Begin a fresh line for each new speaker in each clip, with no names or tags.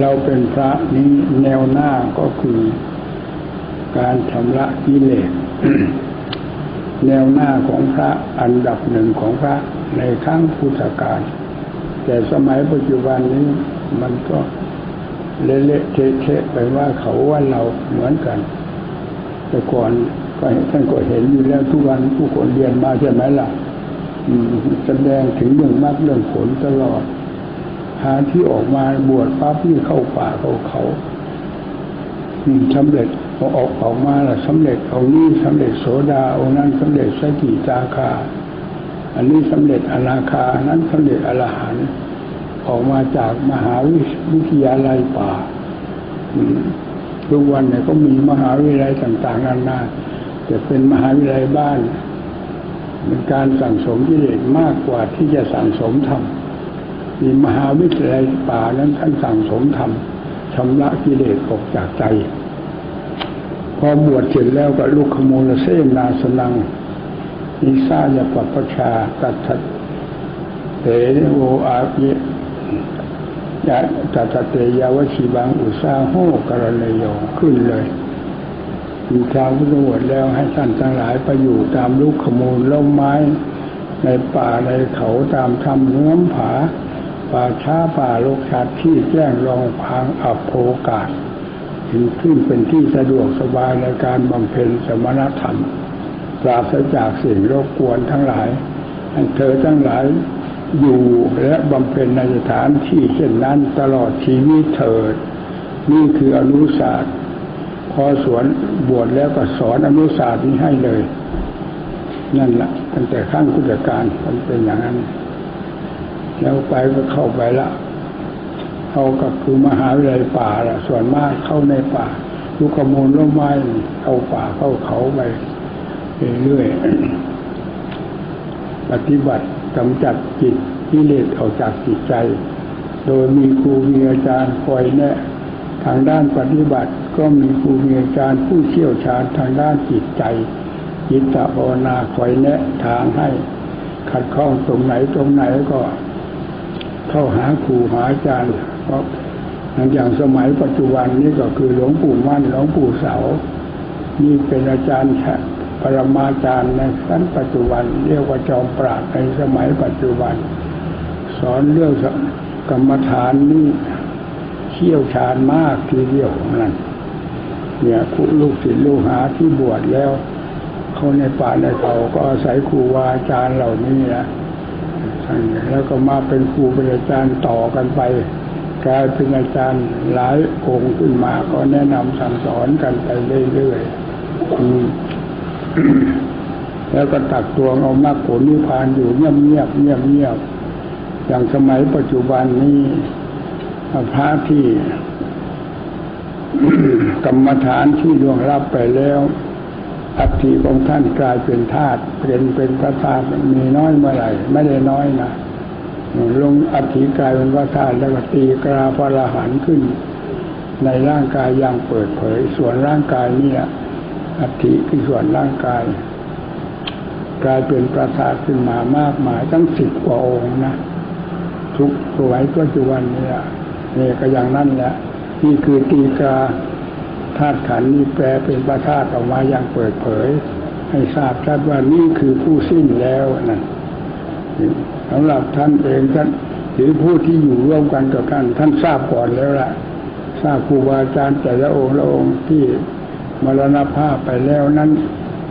เราเป็นพระนี้แนวหน้าก็คือการชำระกิเลสแนวหน้าของพระอันดับหนึ่งของพระในครั้งพุทธกาลแต่สมัยปัจจุบันนี้มันก็เละเทะไปว่าเขาว่าเราเหมือนกัน แต่ก่อนก็ท่านก็เห็นอยู่แล้วทุกวันผู้คนเรียนมาใช่ไหมล่ะ แสดงถึงเรื่องมรรคเรื่องผลตลอด หาที่ออกมาบวชปั๊บนี่เข้าป่าเข้าเขาสำเร็จพอออกออกมาล้วสำเร็จเอานี่สำเร็จโสดาเอานั้นสำเร็จสกิจาคา อันนี้สำเร็จอนาคานั้นสำเร็จอรหันต์ออกมาจากมหาวิทยาลัยป่าทุกวันเนี่ยก็มีมหาวิทยาลัยต่าง ๆนานาจะเป็นมหาวิทยาลัยบ้าน เป็นการสั่งสมกิเลสมากกว่าที่จะสั่งสมธรรมมีมหาวิทยาลัยป่านั้นท่านสั่งสมธรรมชำระกิเลสออกจากใจ พอบวชเสร็จแล้วก็ลูกขโมลเสนาสนังนิสายปัปชาตัดเตโวอาเยยะตัตเตยาวชีบังอุสาโหกรณโยขึ้นเลย มีทางพุทธวดแล้วให้ท่านทั้งหลายไปอยู่ตามลูกขมูลล่มไม้ ในป่าในเขาตามทำเนื้อมผา ป่าช้าป่าโลกชัดที่แจ้งรองพังอับโภกาศถึงขึ้นเป็นที่สะดวกสบายในการบำเพ็ญสมณธรรม ปราศจากสิ่งรบกวนทั้งหลายให้เธอทั้งหลายอยู่และบำเพ็ญในสถานที่เช่นนั้นตลอดชีวิตเถิดนี่คืออนุศาสตร์ พอสวนบวชแล้วก็สอนอนุศาสตร์นี้ให้เลย นั่นละตั้งแต่ขั้นพุทธการมันเป็นอย่างนั้น แล้วไปก็เข้าไปละเขาก็คือมหาวิทยาลัยป่าละส่วนมากเข้าในป่าลูกขมูลร่มไม้เข้าป่าเข้าเขาไปเรื่อยๆปฏิบัติกำจัดจิตกิเลสออกจากจิตใจ โดยมีครูมีอาจารย์คอยแนะ ทางด้านปฏิบัติก็มีครูมีอาจารย์ผู้เชี่ยวชาญทางด้านจิตใจจิตตภาวนาคอยแนะทางให้ขัดข้องตรงไหนตรงไหนก็ เข้าหาครูหาอาจารย์ เพราะอย่างสมัยปัจจุบันนี้ก็คือหลวงปู่มั่นหลวงปู่เสา นี่เป็นอาจารย์ปรมาจารย์ในขั้นปัจจุบัน เรียกว่าจอมปราดในสมัยปัจจุบัน สอนเรื่องกรรมฐานนี่ เชี่ยวชาญมากทีเดียวของนั้นเนี่ยครูลูกศิษย์ลูกหาที่บวชแล้วเขาในป่าในเขาก็อาศัยครูวาอาจารย์เหล่านี้นะแล้วก็มาเป็นครูเป็นอาจารย์ต่อกันไปกลายเป็นอาจารย์หลายองค์ขึ้นมาก็แนะนำสั่งสอนกันไปเรื่อยๆแล้วก็ตักตวงเอามรรคผลนิพพานอยู่เงียบเงียบเงียบเงียบอย่างสมัยปัจจุบันนี้ พระที่กรรมฐานที่ล่วงรับไปแล้วอัฐิของท่านกลายเป็นธาตุเป็นเป็นพระธาตุมีน้อยเมื่อไหร่ไม่ได้น้อยนะลงอัฐิกลายเป็นพระธาตุแล้วก็ตีกราพระหันขึ้น ในร่างกายอย่างเปิดเผย ส่วนร่างกายเนี่ยอัฐิคือส่วนร่างกาย กลายเป็นประธาตุขึ้นมามากมายตั้งสิบกว่าองค์นะ ทุกสวยปัจจุบันเนี่ย นี่ก็อย่างนั้นแหละ นี่คือตีกาธาตุขันนี้แปลเป็นประธาตุออกมาอย่างเปิดเผย ให้ทราบชัดว่านี่คือผู้สิ้นแล้วนั่นสำหรับท่านเองท่านหรือผู้ที่อยู่ร่วมกันกับท่านท่านทราบก่อนแล้วล่ะ ทราบครูบาอาจารย์แต่ละองค์ละองค์ที่มรณภาพไปแล้วนั้น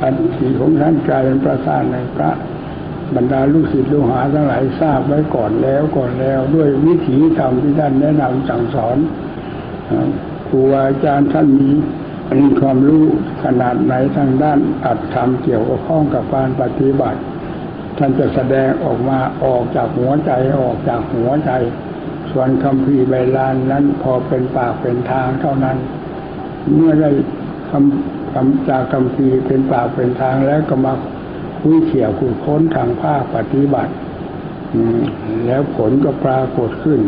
อันสีของท่านกลายเป็นประธานในพระ บรรดาลูกศิษย์ลูกหาทั้งหลายทราบไว้ก่อนแล้วก่อนแล้ว ด้วยวิถีธรรมที่ท่านแนะนำสั่งสอนครูอาจารย์ท่านมีมีความรู้ขนาดไหนทางด้านอัดธรรมเกี่ยวกับข้องกับการปฏิบัติ ท่านจะแสดงออกมาออกจากหัวใจออกจากหัวใจ ส่วนคำพีใบลานนั้นพอเป็นปากเป็นทางเท่านั้น เมื่อได้คำคำจากคำพีเป็นปากเป็นทางแล้วก็มา คุยเขี่ยคุยค้นทางภาคปฏิบัติแล้วผลก็ปรากฏขึ้น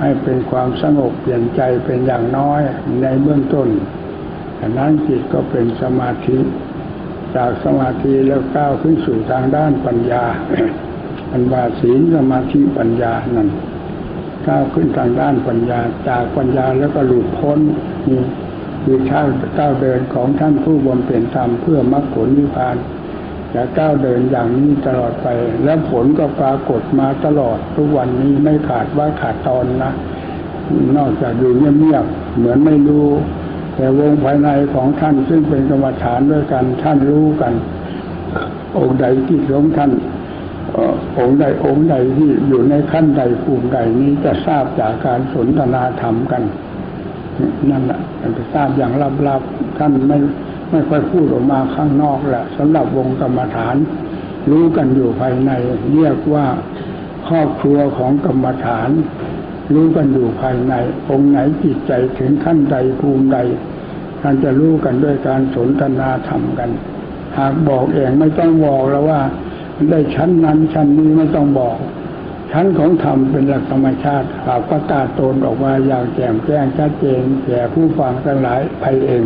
ให้เป็นความสงบเปลี่ยนใจเป็นอย่างน้อยในเบื้องต้นแต่นั้นจิตก็เป็นสมาธิ จากสมาธิแล้วก้าวขึ้นสู่ทางด้านปัญญาอันว่าศีลสมาธิปัญญานั่นก้าวขึ้นทางด้านปัญญา จากปัญญาแล้วก็หลุดพ้นนี่คือท่าก้าวเดินของท่านผู้บำเพ็ญธรรมเพื่อมรรคผลนิพพาน จะก้าวเดินอย่างนี้ตลอดไป และผลก็ปรากฏมาตลอดทุกวันนี้ไม่ขาดว่าขาดตอนนะ นอกจากอยู่เงียบๆเหมือนไม่รู้ แต่วงภายในของท่านซึ่งเป็นกรรมฐานด้วยกันท่านรู้กัน องค์ใดที่ของท่านองค์ใดองค์ใดที่อยู่ในขั้นใดภูมิใดนี้จะทราบจากการสนทนาธรรมกัน นั่นแหละจะทราบอย่างลับๆท่านไม่ ไม่ค่อยพูดออกมาข้างนอกแหละสำหรับวงกรรมฐาน รู้กันอยู่ภายใน เรียกว่าครอบครัวของกรรมฐาน รู้กันอยู่ภายใน องค์ไหนจิตใจถึงขั้นใดภูมิใดท่านจะรู้กันด้วยการสนทนาธรรมกัน หากบอกเองไม่ต้องบอกแล้วว่า ได้ชั้นนั้นชั้นนี้ไม่ต้องบอก ชั้นของธรรมเป็นหลักธรรมชาติหากประกาศตนออกมาอย่างแจ่มแจ้งชัดเจนแก่ผู้ฟังทั้งหลายไปเอง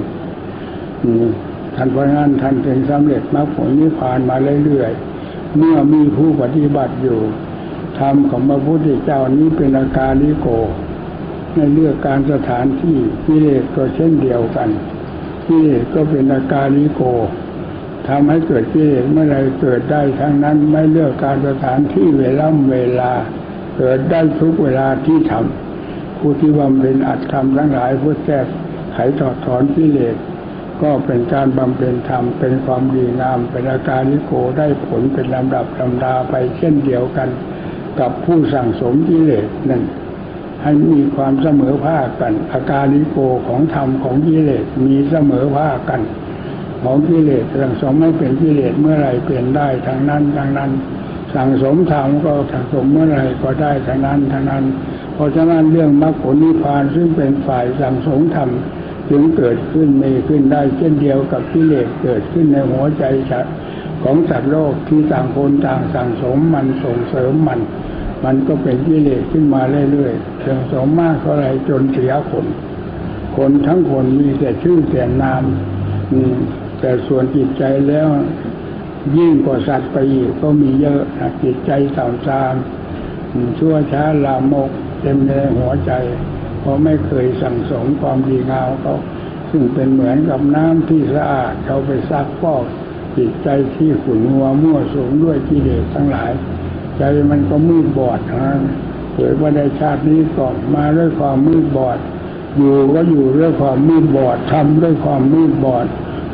ท่านเพราะนั้นท่านถึงสำเร็จมรรคผลนิพพานมาเรื่อยๆ เมื่อมีผู้ปฏิบัติอยู่ธรรมของพระพุทธเจ้านี้เป็นอาการลิโก ในเลือกการสถานที่กิเลสก็เช่นเดียวกันกิเลสก็เป็นอาการลิโกทำให้เกิดกิเลสเมื่อไรเกิดได้ทั้งนั้นไม่เลือกการสถานที่เวลาเวลา เกิดได้ทุกเวลาที่ทำผู้ที่บำเพ็ญอัตธรรมทั้งหลายผู้แก้ไขถอดถอนกิเลส ก็เป็นการบำเพ็ญธรรมเป็นความดีงามเป็นอาการนิโกได้ผลเป็นลำดับลำดาไปเช่นเดียวกัน กับผู้สั่งสมกิเลสนั่นให้มีความเสมอภาคกัน อาการนิโกของธรรมของกิเลสมีเสมอภาคกัน ของกิเลสสั่งสมไม่เป็นกิเลสเมื่อไรเปลี่ยนได้ทั้งนั้นทั้งนั้น สั่งสมธรรมก็สั่งสมเมื่อไรก็ได้ทั้งนั้นทั้งนั้น เพราะฉะนั้นเรื่องมรรคผลนิพพานซึ่งเป็นฝ่ายสั่งสมธรรม จึงเกิดขึ้นมีขึ้นได้เช่นเดียวกับกิเลสเกิดขึ้นในหัวใจของสัตว์โลกที่ต่างคนต่างสั่งสมมันส่งเสริมมัน มันก็เป็นกิเลสขึ้นมาเรื่อยๆสั่งสมมากเท่าไรจนเสียคน คนทั้งคนมีแต่ชื่อแต่นามแต่ส่วนจิตใจแล้วยิ่งกว่าสัตว์ไปอีกก็มีเยอะจิตใจต่ำซามชั่วช้าลามกเต็มในหัวใจ เพราะไม่เคยสั่งสมความดีงามเขาซึ่งเป็นเหมือนกับน้ำที่สะอาดเขาไปซักฟอกจิตใจที่ขุ่นมัวมั่วสูงด้วยกิเลสทั้งหลาย ใจมันก็มืดบอดนะเกิดว่าในชาตินี้ก่อนมาด้วยความมืดบอด อยู่ก็อยู่ด้วยความมืดบอดทำด้วยความมืดบอด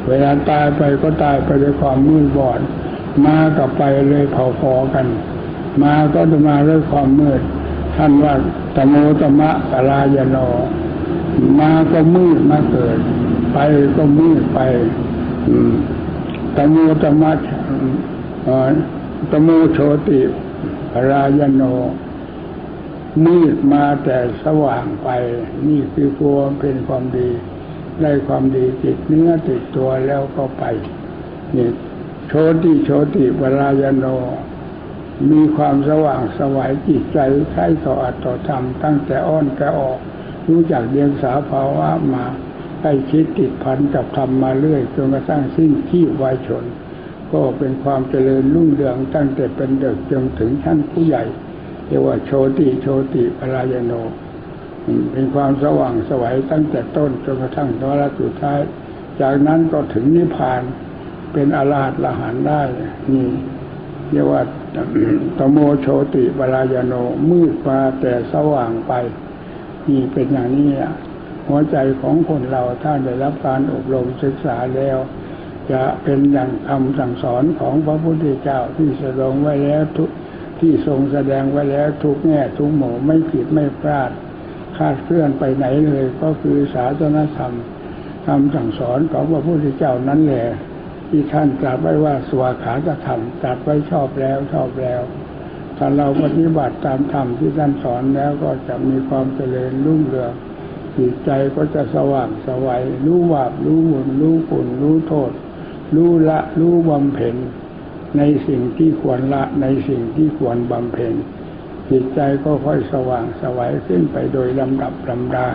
เวลาตายไปก็ตายไปด้วยความมืดบอด มากับไปเลยเผาพอกัน มาก็จะมาด้วยความมืด ท่านว่าตโมตมะกลายโนมาก็มืดมาเกิด ไปก็มืดไปตโมตมะตโมโชติรายโน มืดมาแต่สว่างไป นี่คือความเป็นความดี ได้ความดีติดเนื้อติดตัวแล้วก็ไปนี่โชติโชติวรายโน มีความสว่างสวัยจิตใจใช้ต่ออัตต่อธรรมตั้งแต่อ้อนแต่ออก รู้จักเรียนสาภาวะมาใกล้ชิดติดพันกับธรรมมาเรื่อยจนกระทั่งสิ้นที่วายชน ก็เป็นความเจริญรุ่งเรืองตั้งแต่เป็นเด็กจนถึงชั้นผู้ใหญ่เรียกว่าโชติโชติปรายโน เป็นความสว่างสวัยตั้งแต่ต้นจนกระทั่งตอนสุดท้าย จากนั้นก็ถึงนิพพานเป็นอรหัตละหันได้นี่ เรียกว่าตโมโชติบรายโนมืดมาแต่สว่างไป นี่เป็นอย่างนี้หัวใจของคนเราถ้าได้รับการอบรมศึกษาแล้ว จะเป็นอย่างคำสั่งสอนของพระพุทธเจ้าที่แสดงไว้แล้วทุกที่ทรงแสดงไว้แล้วทุกแง่ทุกหมู่ไม่ผิดไม่พลาดคาดเคลื่อนไปไหนเลย ก็คือศาสนธรรมคำสั่งสอนของพระพุทธเจ้านั้นแหละ ที่ท่านตรัสไว้ว่าสวาขาจะทำตรัสไว้ชอบแล้วชอบแล้วถ้าเราปฏิบัติตามธรรมที่ท่านสอนแล้วก็จะมีความเจริญรุ่งเรืองจิตใจก็จะสว่างสวัยรู้วารู้บุญรู้คุณรู้โทษ รู้ละรู้บำเพ็ญในสิ่งที่ควรละในสิ่งที่ควรบำเพ็ญจิตใจก็ค่อยสว่างสวัยขึ้นไปโดยลำดับลำดา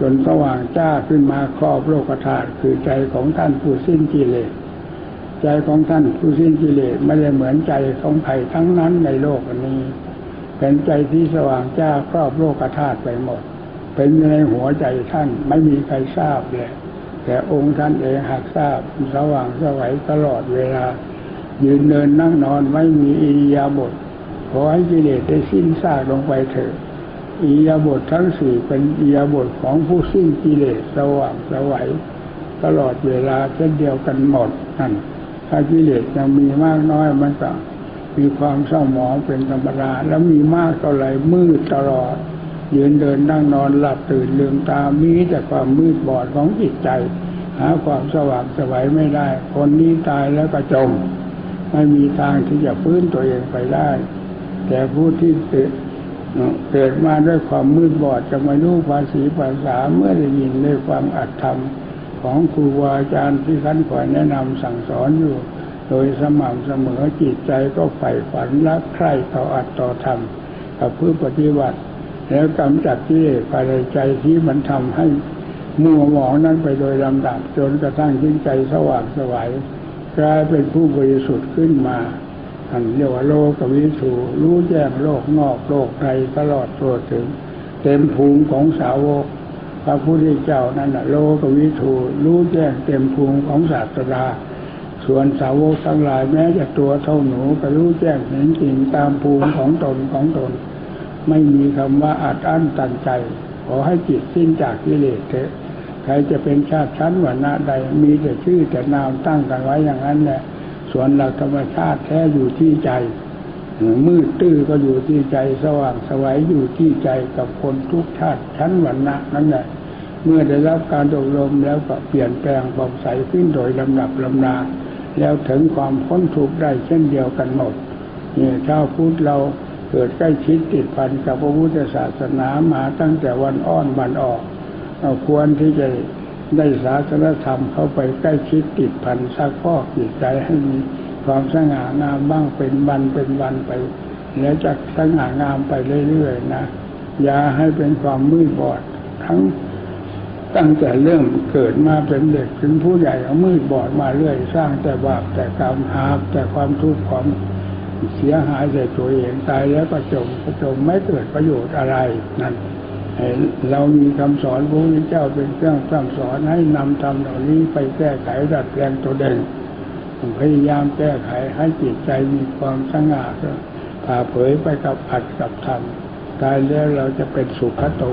จนสว่างจ้าขึ้นมาครอบโลกธาตุคือใจของท่านผู้สิ้นกิเลสใจของท่านผู้สิ้นกิเลสไม่ได้เหมือนใจของใครทั้งนั้นในโลกนี้ เป็นใจที่สว่างจ้าครอบโลกธาตุไปหมด เป็นในหัวใจท่านไม่มีใครทราบเลยแต่องค์ท่านเองหากทราบสว่างสวัยตลอดเวลา ยืนเดินนั่งนอนไม่มีอิริยาบถขอให้กิเลสได้สิ้นซากลงไปเถิด อิยาบถทั้งสี่เป็นอิยาบถของผู้สิ้นกิเลสสว่างสวัยตลอดเวลาเช่นเดียวกันหมดนั่นถ้ากิเลสยังมีมากน้อยมันก็มีความเศร้าหมองเป็นธรรมดาแล้วมีมากเท่าไหร่มืดตลอด ยืนเดินนั่งนอนหลับตื่นลืมตามีแต่ความมืดบอดของจิตใจ หาความสว่างสวัยไม่ได้ คนนี้ตายแล้วก็จม ไม่มีทางที่จะฟื้นตัวเองไปได้ แต่ผู้ที่ เกิดมาด้วยความมืดบอดจะไม่รู้ภาษีภาษาเมื่อได้ยินได้ฟังอัตธรรมของครูบาอาจารย์ที่ท่านคอยแนะนำสั่งสอนอยู่ โดยสม่ำเสมอจิตใจก็ใฝ่ฝันรักใคร่ต่ออัตต่อธรรมกับเพื่อปฏิบัติ แล้วกำจัดกิเลสภายในใจที่มันทำให้มัวหมองนั้นไปโดยลำดับจนกระทั่งจิตใจสว่างสวัยกลายเป็นผู้บริสุทธิ์ขึ้นมา อันเรียกว่าโลกวิถูรู้แจ้งโลกนอกโลกในตลอดตัวถึง เต็มภูมิของสาวกพระพุทธเจ้านั่นนะโลกวิถูรู้แจ้งเต็มภูมิของศาสดา ส่วนสาวกทั้งหลายแม้จะตัวเท่าหนูก็รู้แจ้งเห็นจริงตามภูมิของตนของตน ไม่มีคำว่าอัดอั้นตันใจ ขอให้จิตสิ้นจากกิเลสเถอะใครจะเป็นชาติชั้นวรรณะใดมีแต่ชื่อแต่นามตั้งกันไว้อย่างนั้นแหละ ส่วนหลักธรรมชาติแท้อยู่ที่ใจ มืดตื้อก็อยู่ที่ใจสว่างสวัยอยู่ที่ใจกับคนทุกชาติชั้นวรรณะนั่นแหละเมื่อได้รับการอบรมแล้วก็เปลี่ยนแปลงผ่องใสขึ้นโดยลำดับลำนาแล้วถึงความพ้นทุกข์ได้เช่นเดียวกันหมดเนี่ยชาวพุทธเราเกิดใกล้ชิดติดพันกับพระพุทธศาสนามาตั้งแต่วันอ้อนวันออกเราควรที่จะ ได้ศาสนธรรมเข้าไปใกล้ชิดติดพันซักพอกจิตใจให้มีความสง่างามบ้างเป็นวันเป็นวันไป แล้วจะสง่างามไปเรื่อยๆนะอย่าให้เป็นความมืดบอด ทั้งตั้งแต่เริ่มเกิดมาเป็นเด็กถึงผู้ใหญ่เอามืดบอดมาเรื่อย สร้างแต่บาปแต่กรรมหาบแต่ความทุกข์ความเสียหายใส่ตัวเองตายแล้วก็จมก็จมไม่เกิดประโยชน์อะไรนั่น เรามีคำสอนพระพุทธเจ้าเป็นเครื่องสั่งสอนให้นำธรรมเหล่านี้ไปแก้ไขดัดแปลงตัวเองพยายามแก้ไขให้จิตใจมีความสง่าผ่าเผยไปกับอัดกับธรรมตายแล้วเราจะเป็นสุขโต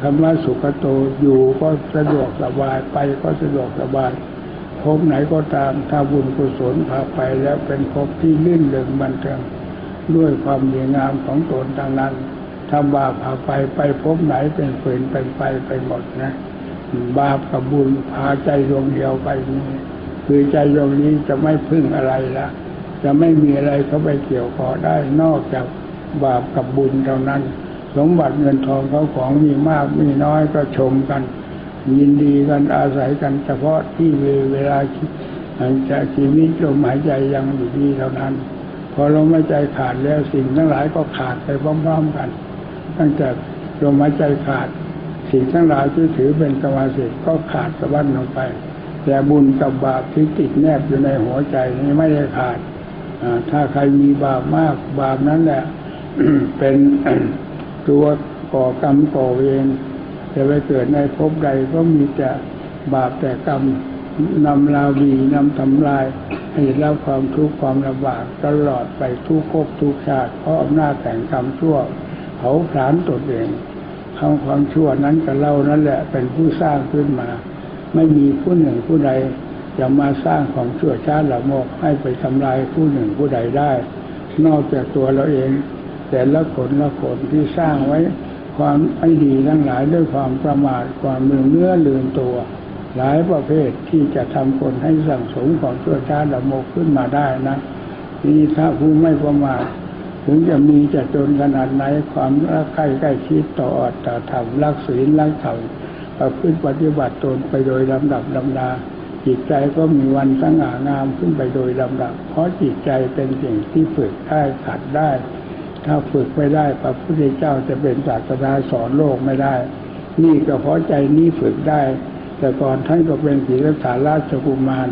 คำว่าสุขโตอยู่ก็สะดวกสบายไปก็สะดวกสบายพบไหนก็ตามถ้าบุญกุศลพาไปแล้วเป็นพบที่ลื่นเริงบันเทิงด้วยความดีงามของตนดังนั้น ถ้าบาปพาไปไปพบไหนเป็นฝืนเป็นไปไปหมดนะ บาปกับบุญพาใจดวงเดียวไปนี่คือใจดวงนี้จะไม่พึ่งอะไรละจะไม่มีอะไรเข้าไปเกี่ยวข้อได้นอกจากบาปกับบุญเท่านั้น สมบัติเงินทองเขาของมีมากมีน้อยก็ชมกัน ยินดีกันอาศัยกันเฉพาะที่เวลาจะชีวิตลมหายใจยังอยู่ดีเท่านั้น พอลมหายใจขาดแล้วสิ่งทั้งหลายก็ขาดไปพร้อมๆกัน ตั้งแต่ลมหายใจขาด สิ่งทั้งหลายที่ถือเป็นกรรมสิทธิ์ก็ขาดสะบั้นลงไป แต่บุญกับบาปที่ติดแนบอยู่ในหัวใจนี้ไม่ได้ขาดถ้าใครมีบาปมากบาปนั้นแหละเป็นตัวก่อกรรมก่อเวรจะไปเกิดในภพใดก็มีแต่บาปแต่กรรมนำลาวีนำทำลาย ให้รับความทุกข์ความลำบากตลอดไปทุกภพทุกชาติเพราะอำนาจแต่งกรรมชั่ว เผาผลาญตนเองทำความชั่วนั้นกับเรานั่นแหละ เป็นผู้สร้างขึ้นมา ไม่มีผู้หนึ่งผู้ใดจะมาสร้างของชั่วช้าหละโมกให้ไปทำลายผู้หนึ่งผู้ใดได้ นอกจากตัวเราเอง แต่ละผลละผลที่สร้างไว้ ความไม่ดีทั้งหลายด้วยความประมาทความลืมเนื้อลืมตัว หลายประเภทที่จะทำคนให้สั่งสมของชั่วช้าละโมกขึ้นมาได้นะนี่ถ้าผู้ไม่ประมาท ถึงจะมีจะจนขนาดไหนความรักใกล้ใกล้ชิดต่ออัตตาธรรมรักศีลรักธรรมประพฤติปฏิบัติตนไปโดยลำดับลำดาจิตใจก็มีวันสง่างามขึ้นไปโดยลำดับ เพราะจิตใจเป็นสิ่งที่ฝึกได้ขัดได้ ถ้าฝึกไม่ได้พระพุทธเจ้าจะเป็นศาสดาสอนโลกไม่ได้ นี่ก็เพราะใจนี้ฝึกได้ แต่ก่อนท่านก็เป็นศีลสาราชกุมารจ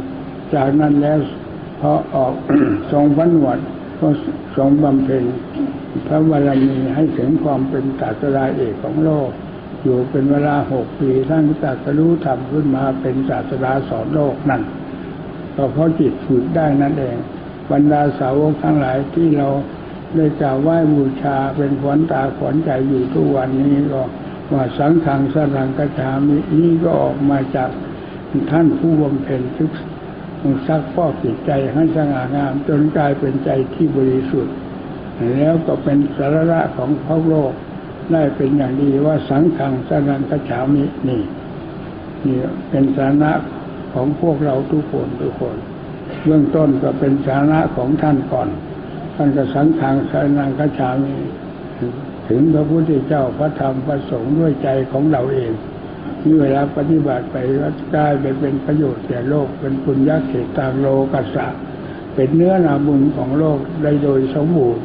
จากนั้นแล้วพอออกทรงพระหนวด ก็ทรงบำเพ็ญพระบารมีให้ถึงความเป็นศาสดาเอกของโลก อยู่เป็นเวลาหกปีท่านตรัสรู้ธรรมขึ้นมาเป็นศาสดาสอนโลกนั่นก็เพราะจิตฝึกได้นั่นเอง บรรดาสาวกทั้งหลายที่เราได้กราไหว้บูชาเป็นขวัญตาขวัญใจอยู่ทุกวันนี้ก็ว่าสังฆังสรังกจามินี่ก็ออกมาจากท่านผู้บำเพ็ญทุก ซักฟอกจิตใจให้สง่างาม จนกลายเป็นใจที่บริสุทธิ์ แล้วก็เป็นสาระของพระโลกได้เป็นอย่างดีว่าสังฆังสรังกจามินี่นี่เป็นสาระของพวกเราทุกคนทุกคน เบื้องต้นก็เป็นสาระของท่านก่อน ท่านก็สังฆังสรังกจามิถึงพระพุทธเจ้าพระธรรมพระสงฆ์ด้วยใจของเราเอง เวลาปฏิบัติไปก็กลายไปเป็นประโยชน์แก่โลก เป็นปุญญาเขตตามโลกัสสะเป็นเนื้อนาบุญของโลกได้โดยสมบูรณ์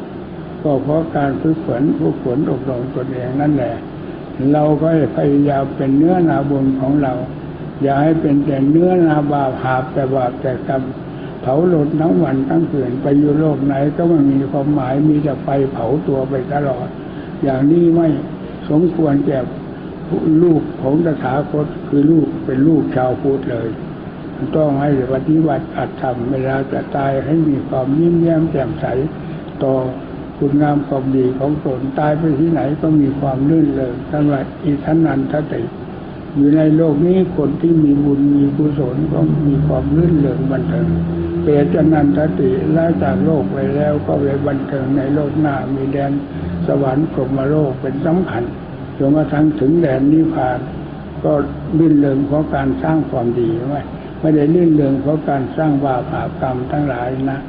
ก็เพราะการฝึกฝนฝึกฝนอบรมตนเองนั่นแหละ เราก็พยายามเป็นเนื้อนาบุญของเรา อย่าให้เป็นแต่เนื้อนาบาปหาบแต่บาปแต่กรรมเผาหลดทั้งวันทั้งคืนไปอยู่โลกไหนก็ไม่มีความหมายมีแต่ไฟเผาตัวไปตลอด อย่างนี้ไม่สมควรแก่ ลูกของตถาคตคือลูกเป็นลูกชาวพุทธเลยต้องให้ปฏิบัติอัตธรรมเวลาจะตายให้มีความยิ้มแย้มแจ่มใส ต่อคุณงามความดีของตนตายไปที่ไหนก็มีความลื่นเริงท่านว่าอิทันนันทติอยู่ในโลกนี้คนที่มีบุญมีกุศลก็มีความลื่นเริงบันเทิงเปรตนันทติละจากโลกไปแล้วก็ไปบันเทิงในโลกหน้ามีแดนสวรรค์พรหมโลกเป็นสำคัญ จนกระทั่งถึงแดนนิพพาน ก็ลื่นเริงเพราะการสร้างความดีไว้ไม่ได้ลื่นเริงเพราะการสร้างบาปอาบกรรมทั้งหลายนะ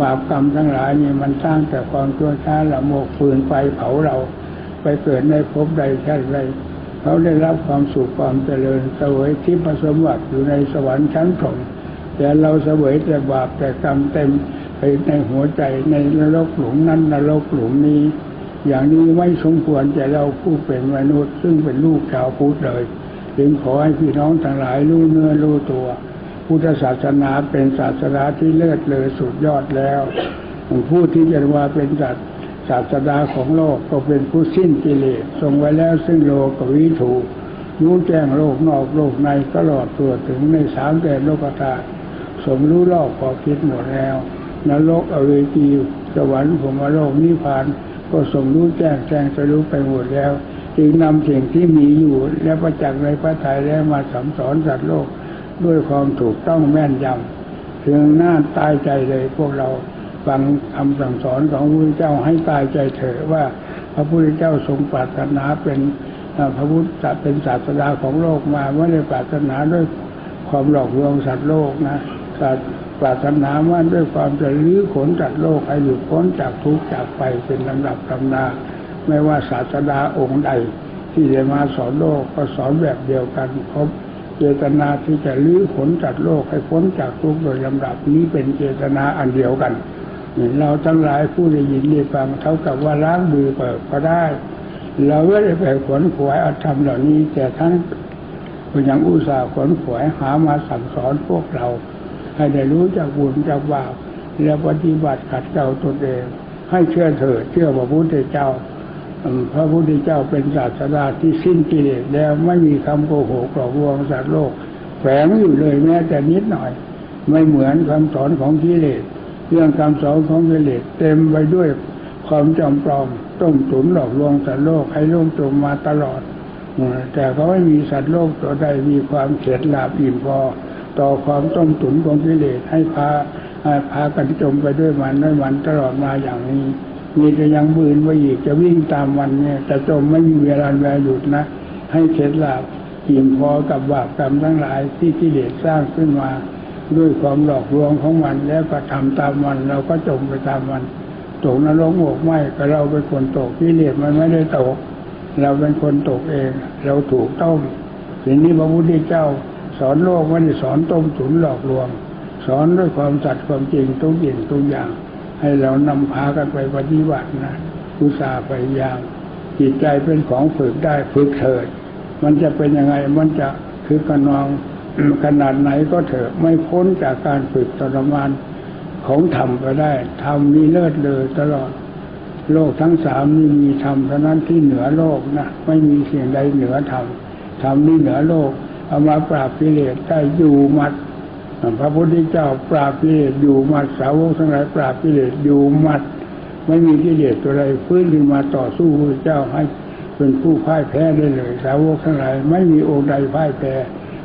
บาปกรรมทั้งหลายนี่มันสร้างแต่ความชั่วช้าละโมกฟืนไฟเผาเรา ไปเกิดในภพใดชาติใดเขาได้รับความสุขความเจริญเสวยที่ประสมบัติอยู่ในสวรรค์ชั้นพรหมแต่เราเสวยแต่บาปแต่กรรมเต็มไปในหัวใจในนรกหลุมนั้นนรกหลุมนี้ อย่างนี้ไม่สมควรจะเราผู้เป็นมนุษย์ ซึ่งเป็นลูกชาวพุทธเลยจึงขอให้พี่น้องทั้งหลายรู้เนื้อรู้ตัว พุทธศาสนาเป็นศาสนาที่เลิศเลอสุดยอดแล้วผู้ที่จะว่าเป็นศาสศาสดาของโลกก็เป็นผู้สิ้นกิเลสทรงไว้แล้วซึ่งโลกวิถูรู้แจ้งโลกนอกโลกในตลอดตัวถึงในสามแดนโลกธาตุสมรู้รอบขอคิดหมดแล้วนรกอเวจีสวรรค์ผมโลกนิพพาน ก็สมรู้แจ้งแจ้งจะรู้ไปหมดแล้ว จึงนำสิ่งที่มีอยู่และประจักษ์ในพระทัยแล้วมาสอนสอนสัตว์โลกด้วยความถูกต้องแม่นยำถึงหน้าตายใจเลยพวกเราฟังคำสั่งสอนของพระพุทธเจ้าให้ตายใจเถอะว่า พระพุทธเจ้าทรงปรารถนาเป็นพระพุทธเป็นศาสดาของโลกมาไม่ได้ปรารถนาด้วยความหลอกลวงสัตว์โลกนะสัตว์ ปรารถนาว่าด้วยความจะลื้อขนจัดโลกให้หลุดพ้นจากทุกข์จากไปเป็นลำดับลำนาไม่ว่าศาสดาองค์ใด ที่จะมาสอนโลกก็สอนแบบเดียวกันพบเจตนาที่จะลื้อขนจัดโลกให้พ้นจากทุกข์โดยลำดับนี้เป็นเจตนาอันเดียวกันเราทั้งหลายผู้ได้ยินได้ฟังเท่ากับว่าล้างมือเปิดก็ได้ เราไม่ได้ไปขวนขวายอาธรรมเหล่านี้แต่ท่านก็ยังอุตส่าห์ขวนขวายหามาสั่งสอนพวกเรา ให้ได้รู้จากบุญจากบาปแล้วปฏิบัติขัดเกลาตนเอง ให้เชื่อเถิดเชื่อพระพุทธเจ้าพระพุทธเจ้าเป็นศาสดาที่สิ้นกิเลสแล้วไม่มีคำโกหกหลอกลวงสัตว์โลก แฝงอยู่เลยแม้แต่นิดหน่อย ไม่เหมือนคำสอนของกิเลสเรื่องคำสอนของกิเลสเต็มไปด้วยความจำปลอมต้มตุ๋นหลอกลวงสัตว์โลกให้ล่มจมมาตลอด แต่เขาไม่มีสัตว์โลกตัวใดมีความเข็ดหลาบอิ่มพอ ต่อความต้มตุนของกิเลสให้พาพากันจมไปด้วยมันด้วยมันตลอดมาอย่างนี้มีแต่ยังบืนไว้อีกจะวิ่งตามวันเนี่ยจะจมไม่มีเวลาแวหยุดนะ ให้เข็ดหลาบอิ่มพอกับบาปกรรมทั้งหลายที่กิเลสสร้างขึ้นมา ด้วยความหลอกลวงของมันแล้วก็ทำตามมัน เราก็จมไปตามมันตกนรกโมกไหมก็เราเป็นคนตกกิเลสมันไม่ได้ตก เราเป็นคนตกเอง เราถูกต้มสิ่งนี้พระพุทธเจ้า สอนโลกไม่ได้สอนต้มตุ๋นหลอกลวง สอนด้วยความสัตย์ความจริงทุกอย่างทุกอย่าง ให้เรานำพากันไปปฏิบัตินะอุตสาห์พยายามจิตใจเป็นของฝึกได้ฝึกเถิด มันจะเป็นยังไงมันจะคือกระนองขนาดไหนก็เถอะไม่พ้นจากการฝึกทรมานของธรรมไปได้ธรรมมีเลิศเลยตลอด โลกทั้งสามนี่มีธรรมเท่านั้นที่เหนือโลกนะไม่มีสิ่งใดเหนือธรรมธรรมนี่เหนือโลก เอามาปราบกิเลสได้อยู่มัดพระพุทธเจ้าปราบกิเลสอยู่มัดสาวกทั้งหลายปราบกิเลสอยู่มัด ไม่มีกิเลสตัวใดฟื้นขึ้นมาต่อสู้พระเจ้าให้เป็นผู้พ่ายแพ้ได้เลย สาวกทั้งหลายไม่มีองค์ใดพ่ายแพ้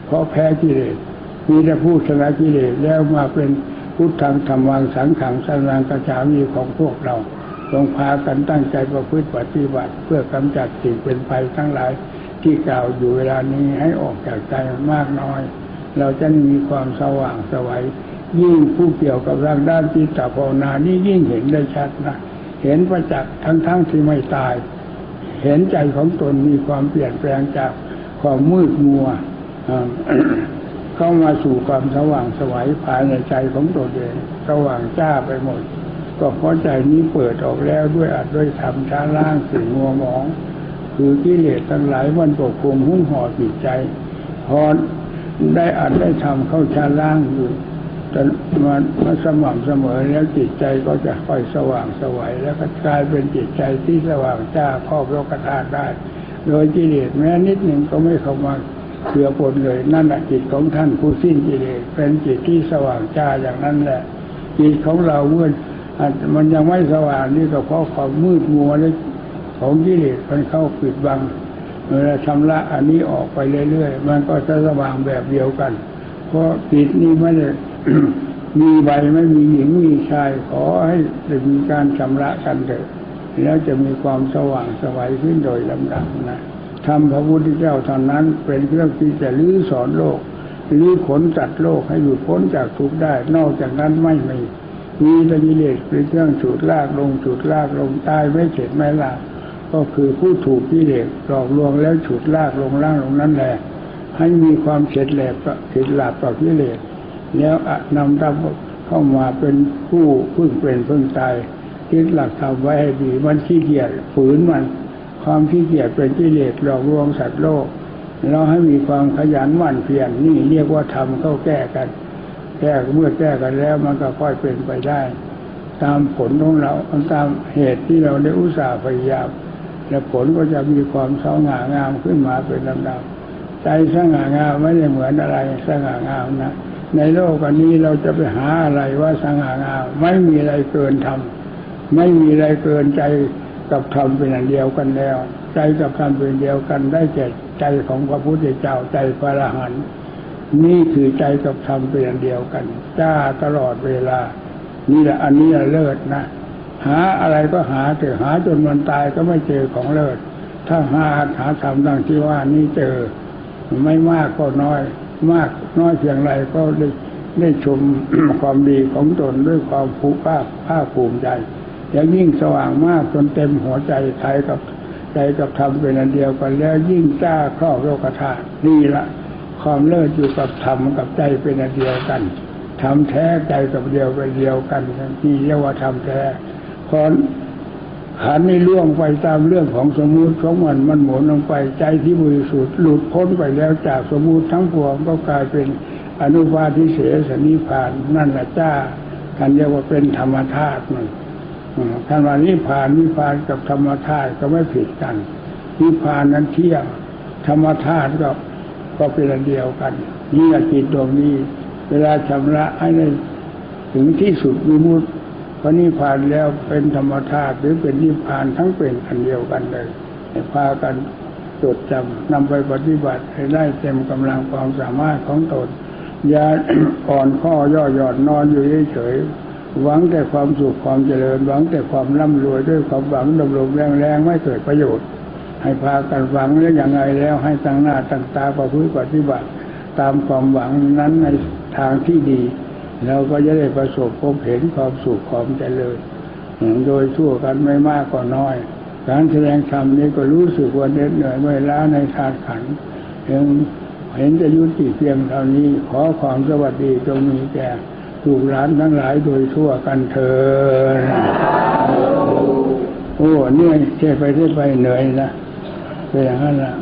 เพราะแพ้กิเลสมีแต่ผู้ชนะกิเลสแล้วมาเป็นพุทธังธรรมังสังขังสรางกระจามีของพวกเราลงพากันตั้งใจประพฤติปฏิบัติ เพื่อกำจัดสิ่งเป็นภัยทั้งหลาย ที่กล่าวอยู่เวลานี้ให้ออกจากใจมากน้อย เราจะมีความสว่างสวัยยิ่งผู้เกี่ยวกับร่างด้านจิตตภาวนานี่ยิ่งเห็นได้ชัดนะเห็นประจักษ์ทั้งๆทที่ไม่ตาย เห็นใจของตนมีความเปลี่ยนแปลงจากความมืดมัวเข้ามาสู่ความสว่างสวัยภายในใจของตนเองสว่างจ้าไปหมด ก็เพราะใจนี้เปิดออกแล้วด้วยอัดด้วยธรรมช้าล่างสิ่งมัวหมอง คือกิเลสทั้งหลายมันปกคลุมหุ้มห่อจิตใจพอได้อัดได้ทำเข้าชาล่างอยู่แต่มันมันสม่ำเสมอแล้วจิตใจก็จะค่อยสว่างสวัยแล้วก็กลายเป็นจิตใจที่สว่างจ้าครอบโลกธาตุได้ โดยกิเลสแม้นิดหนึ่งก็ไม่เข้ามาเกือปนเลย นั่นแหละจิตของท่านผู้สิ้นกิเลสเป็นจิตที่สว่างจ้าอย่างนั้นแหละ จิตของเราเมื่อมันยังไม่สว่างนี่ก็เพราะความมืดมัวและ ของกิเลสมันเข้าปิดบังเวลาชำระอันนี้ออกไปเรื่อยๆ มันก็จะสว่างแบบเดียวกัน เพราะจิตนี้ไม่ได้มีใบไม่มีหญิงมีชายขอให้ได้มีการชำระกันเถอะแล้วจะมีความสว่างสวัยขึ้นโดยลำดับนะทำพระพุทธเจ้าเท่านั้นเป็นเครื่องที่จะลื้อสอนโลกลื้อขนจัดโลกให้หยุดพ้นจากทุกข์ได้ นอกจากนั้นไม่มีมีแต่กิเลสเป็นเครื่องฉุดลากลงฉุดลากลงตายไม่เฉดไม่ลาก ก็คือผู้ถูกกิเลสหลอกลวงแล้วฉุดลากลงล่างลงนั่นแหละให้มีความเฉดแหลกเฉดหลับต่อกิเลสแล้วนำทับเข้ามาเป็นผู้พึ่งเป็นพึ่งตายคิดหลักทำไว้ให้ดีมันขี้เกียจฝืนมัน ความขี้เกียจเป็นกิเลสหลอกลวงสัตว์โลกเราให้มีความขยันหมั่นเพียรนี่เรียกว่าทำเข้าแก้กัน แก้เมื่อแก้กันแล้วมันก็ค่อยเป็นไปได้ ตามผลของเราตามเหตุที่เราได้อุตส่าห์พยายาม และผลก็จะมีความสง่างามขึ้นมาเป็นลำดับใจสง่างามไม่ได้เหมือนอะไรสง่างามนะ ในโลกอันนี้เราจะไปหาอะไรว่าสง่างาม ไม่มีอะไรเกินธรรมไม่มีอะไรเกินใจกับธรรมเป็นอันเดียวกันแล้ว ใจกับธรรมเป็นเดียวกันได้แก่ใจของพระพุทธเจ้าใจพระอรหันต์นี่คือใจกับธรรมเป็นอันเดียวกันจ้าตลอดเวลา นี่แหละอันนี้เลิศนะ หาอะไรก็หาแต่หาจนมันตายก็ไม่เจอของเลิศ ถ้าหาหาทำดังที่ว่านี่เจอ ไม่มากก็น้อย มากน้อยเพียงไรก็ได้ได้ชมความดีของตนด้วยความภูภาคภาคภูมิใจแล้วยิ่งสว่างมากจนเต็มหัวใจไทยกับใจกับธรรมเป็นอันเดียวกันแล้วยิ่งจ้าครอบโลกธาตุนี่ละความเลิศอยู่กับธรรมกับใจเป็นอันเดียวกันทำแท้ใจกับเดียวเป็นเดียวกันนี่เรียกว่าทำแท้ พอขันนี่ล่วงไปตามเรื่องของสมมุติของมันมันหมุนลงไปใจที่บริสุทธิ์หลุดพ้นไปแล้วจากสมมุติทั้งปวงก็กลายเป็นอนุภาทิเสสนิพานนั่นแหละจ้าท่านเรียกว่าเป็นธรรมธาตุมันท่านว่านิพานนิพานกับธรรมธาตุก็ไม่ผิดกันนิพานนั้นเที่ยงธรรมธาตุก็ก็เป็นอันเดียวกันนี่จิตดวงนี้ เวลาชำระให้ได้ถึงที่สุดวิมุตติ พระนิพพานแล้วเป็นธรรมธาตุหรือเป็นนิพพานทั้งเป็นอันเดียวกันเลยให้พากันจดจำนำไปปฏิบัติให้ได้เต็มกำลังความสามารถของตนอย่าอ่อนข้อย่อหย่อนนอนอยู่เฉยหวังแต่ความสุขความเจริญ หวังแต่ความร่ำรวยด้วยความหวังดำรงแรงๆไม่เกิดประโยชน์ ให้พากันหวังแล้วอย่างไรแล้วให้ตั้งหน้าตั้งตาประพฤติปฏิบัติ ตามความหวังนั้นในทางที่ดี เราก็จะได้ประสบพบเห็นความสุขความเจริญโดยทั่วกันไม่มากก็น้อย การแสดงธรรมนี้ก็รู้สึกว่าเหน็ดเหนื่อยไม่ล้าในธาตุขันยังเห็นจะยุติเพียงเท่านี้ขอความสวัสดีจงมีแก่ลูกหลานทั้งหลายโดยทั่วกันเถิดโอ้เนี่ยเช่ไปเช่ไปเหนื่อยนะเป็นอย่างนั้นละ